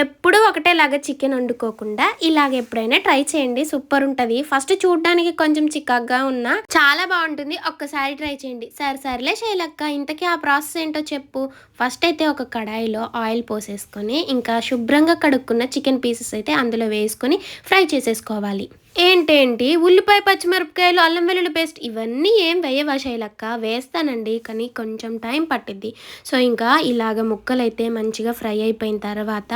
ఎప్పుడు ఒకటేలాగా చికెన్ వండుకోకుండా ఇలాగ ఎప్పుడైనా ట్రై చేయండి. సూపర్ ఉంటుంది. ఫస్ట్ చూడడానికి కొంచెం చిక్కగా ఉన్నా చాలా బాగుంటుంది. ఒక్కసారి ట్రై చేయండి. సరే సరేలే శైలక్క ఇంతకీ ఆ ప్రాసెస్ ఏంటో చెప్పు. ఫస్ట్ అయితే ఒక కడాయిలో ఆయిల్ పోసేసుకొని ఇంకా శుభ్రంగా కడుక్కున్న చికెన్ పీసెస్ అయితే అందులో వేసుకొని ఫ్రై చేసేసుకోవాలి. ఏంటేంటి? ఉల్లిపాయ పచ్చిమిరపకాయలు అల్లం వెల్లుల్లి పేస్ట్ ఇవన్నీ ఏం వేయవా శైలక్క వేస్తానండి కానీ కొంచెం టైం పట్టిద్ది. సో ఇంకా ఇలాగ ముక్కలైతే మంచిగా ఫ్రై అయిపోయిన తర్వాత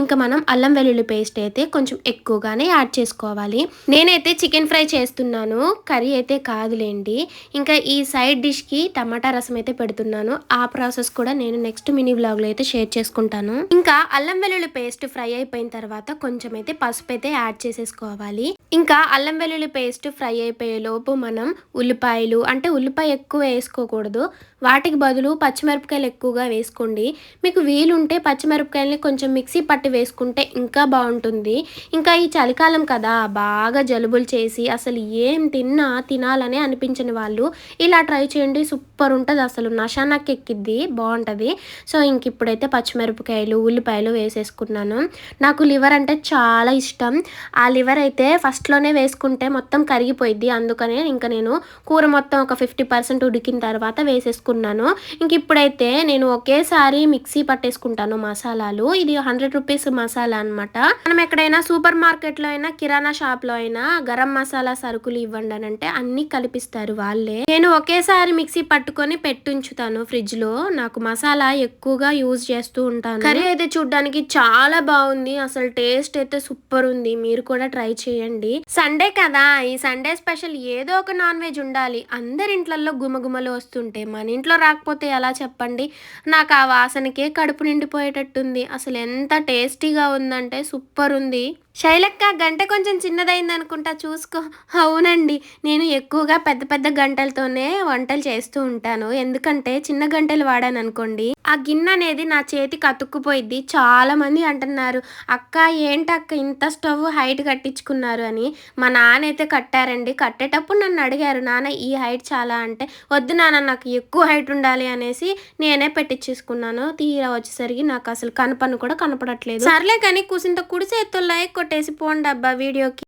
ఇంకా మనం అల్లం వెల్లుల్లి పేస్ట్ అయితే కొంచెం ఎక్కువగానే యాడ్ చేసుకోవాలి. నేనైతే చికెన్ ఫ్రై చేస్తున్నాను కర్రీ అయితే కాదులేండి. ఇంకా ఈ సైడ్ డిష్కి టమాటా రసం అయితే పెడుతున్నాను. ఆ ప్రాసెస్ కూడా నేను నెక్స్ట్ మినీ బ్లాగ్లో అయితే షేర్ చేసుకుంటాను. ఇంకా అల్లం వెల్లుల్లి పేస్ట్ ఫ్రై అయిపోయిన తర్వాత కొంచెం అయితే పసుపు అయితే యాడ్ చేసేసుకోవాలి. ఇంకా అల్లం వెల్లుల్లి పేస్ట్ ఫ్రై అయిపోయే లోపు మనం ఉల్లిపాయలు అంటే ఉల్లిపాయ ఎక్కువ వేసుకోకూడదు. వాటికి బదులు పచ్చిమిరపకాయలు ఎక్కువగా వేసుకోండి. మీకు వీలుంటే పచ్చిమిరపకాయలని కొంచెం మిక్సీ పట్టి వేసుకుంటే ఇంకా బాగుంటుంది. ఇంకా ఈ చలికాలం కదా బాగా జలుబులు చేసి అసలు ఏం తిన్నా తినాలని అనిపించని వాళ్ళు ఇలా ట్రై చేయండి. సూపర్ ఉంటుంది అసలు. నషానాకి ఎక్కిద్ది బాగుంటుంది. సో ఇంక ఇప్పుడైతే పచ్చిమిరపకాయలు ఉల్లిపాయలు వేసేసుకున్నాను. నాకు లివర్ అంటే చాలా ఇష్టం. ఆ లివర్ అయితే ఫస్ట్ ఫస్ట్లోనే వేసుకుంటే మొత్తం కరిగిపోయిద్ది. అందుకనే ఇంకా నేను కూర మొత్తం ఒక ఫిఫ్టీ పర్సెంట్ ఉడికిన తర్వాత వేసేసుకున్నాను. ఇంక ఇప్పుడైతే నేను ఒకేసారి మిక్సీ పట్టేసుకుంటాను మసాలాలు. ఇది హండ్రెడ్ రూపీస్ మసాలా అనమాట మనం ఎక్కడైనా సూపర్ మార్కెట్లో అయినా కిరాణా షాప్లో అయినా గరం మసాలా సరుకులు ఇవ్వండి అని అంటే అన్ని కలిపిస్తారు వాళ్ళే. నేను ఒకేసారి మిక్సీ పట్టుకొని పెట్టుంచుతాను ఫ్రిడ్జ్లో నాకు మసాలా ఎక్కువగా యూజ్ చేస్తూ ఉంటాను. కర్రీ అయితే చూడడానికి చాలా బాగుంది. అసలు టేస్ట్ అయితే సూపర్ ఉంది. మీరు కూడా ట్రై చేయండి. సండే కదా ఈ సండే స్పెషల్ ఏదో ఒక నాన్ వెజ్ ఉండాలి. అందరి ఇంట్లలో గుమగుమలు వస్తుంటే మన ఇంట్లో రాకపోతే ఎలా చెప్పండి? నాకు ఆ వాసనకే కడుపు నిండిపోయేటట్టుంది. అసలు ఎంత టేస్టీగా ఉందంటే సూపర్ ఉంది. శైలక్క గంట కొంచెం చిన్నదైంది అనుకుంటా చూసుకో. అవునండి నేను ఎక్కువగా పెద్ద పెద్ద గంటలతోనే వంటలు చేస్తూ ఉంటాను. ఎందుకంటే చిన్న గంటలు వాడాను అనుకోండి. ఆ గిన్నె అనేది నా చేతికి అతుక్కుపోయిద్ది చాలామంది అంటున్నారు అక్క ఏంటి అక్క ఇంత స్టవ్ హైట్ కట్టించుకున్నారు అని? మా నాన్న అయితే కట్టారండి. కట్టేటప్పుడు నన్ను అడిగారు నాన్న ఈ హైట్ చాలా అంటే వద్దు నాన్న నాకు ఎక్కువ హైట్ ఉండాలి అనేసి నేనే పెట్టించేసుకున్నాను తీరా వచ్చేసరికి నాకు అసలు కనపను కూడా కనపడట్లేదు. సర్లే కానీ కూసింత కుడి చేతుల్లో కొట్టేసి పోండి అబ్బా వీడియోకి.